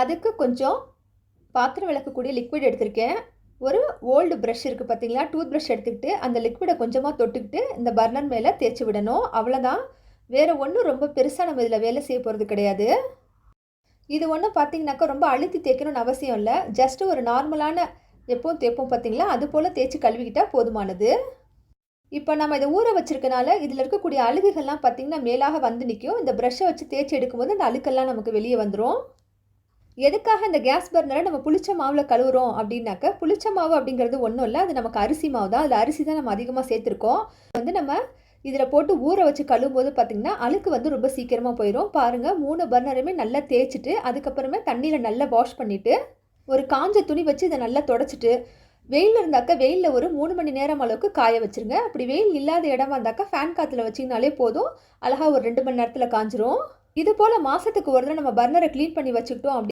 அதுக்கு கொஞ்சம் பாத்திரம் விளக்கக்கூடிய லிக்விட் எடுத்திருக்கேன். ஒரு ஓல்டு ப்ரஷ் இருக்குது பார்த்தீங்களா டூத் ப்ரஷ் எடுத்துக்கிட்டு அந்த லிக்விடை கொஞ்சமாக தொட்டுக்கிட்டு இந்த பர்னர் மேலே தேய்ச்சி விடணும். அவ்வளோதான் வேறு ஒன்றும் ரொம்ப பெருசாக நம்ம இதில் வேலை செய்ய போகிறது கிடையாது. இது ஒன்றும் பார்த்தீங்கன்னாக்கா ரொம்ப அழுத்தி தேய்க்கணும்னு அவசியம் இல்லை. ஜஸ்ட்டு ஒரு நார்மலான எப்போவும் தேய்ப்போம் பார்த்தீங்களா அது போல் தேய்ச்சி கழுவிக்கிட்டால் போதுமானது. இப்போ நம்ம இதை ஊற வச்சிருக்கனால இதில் இருக்கக்கூடிய அழுகுகள்லாம் பார்த்திங்கன்னா மேலாக வந்து நிற்கும் இந்த ப்ரஷ்ஷை வச்சு தேய்ச்சி எடுக்கும்போது அந்த அழுக்கெல்லாம் நமக்கு வெளியே வந்துடும் எதுக்காக இந்த கேஸ் பர்னரை நம்ம புளிச்ச மாவில் கழுவுறோம் அப்படின்னாக்க புளிச்ச மாவு அப்படிங்கிறது ஒன்றும் இல்லை. அது நமக்கு அரிசி மாவு தான். அதில் அரிசி தான் நம்ம அதிகமாக சேர்த்துருக்கோம். வந்து நம்ம இதில் போட்டு ஊற வச்சு கழுவும் போது பார்த்திங்கன்னா அழுக்கு வந்து ரொம்ப சீக்கிரமாக போயிடும் பாருங்கள் மூணு பர்னருமே நல்லா தேய்ச்சிட்டு அதுக்கப்புறமே தண்ணியில் நல்லா வாஷ் பண்ணிவிட்டு ஒரு காஞ்ச துணி வச்சு இதை நல்லா தொடச்சிட்டு வெயில் இருந்தாக்க வெயிலில் ஒரு மூணு மணி நேரம் அளவுக்கு காய வச்சுருங்க. அப்படி வெயில் இல்லாத இடமா இருந்தாக்கா ஃபேன் காற்றுல வச்சிங்கனாலே போதும். அழகாக ஒரு ரெண்டு மணி நேரத்தில் காஞ்சிரும். இது போல் மாதத்துக்கு ஒரு தடவை நம்ம பர்னரை க்ளீன் பண்ணி வச்சுக்கிட்டோம் அப்படி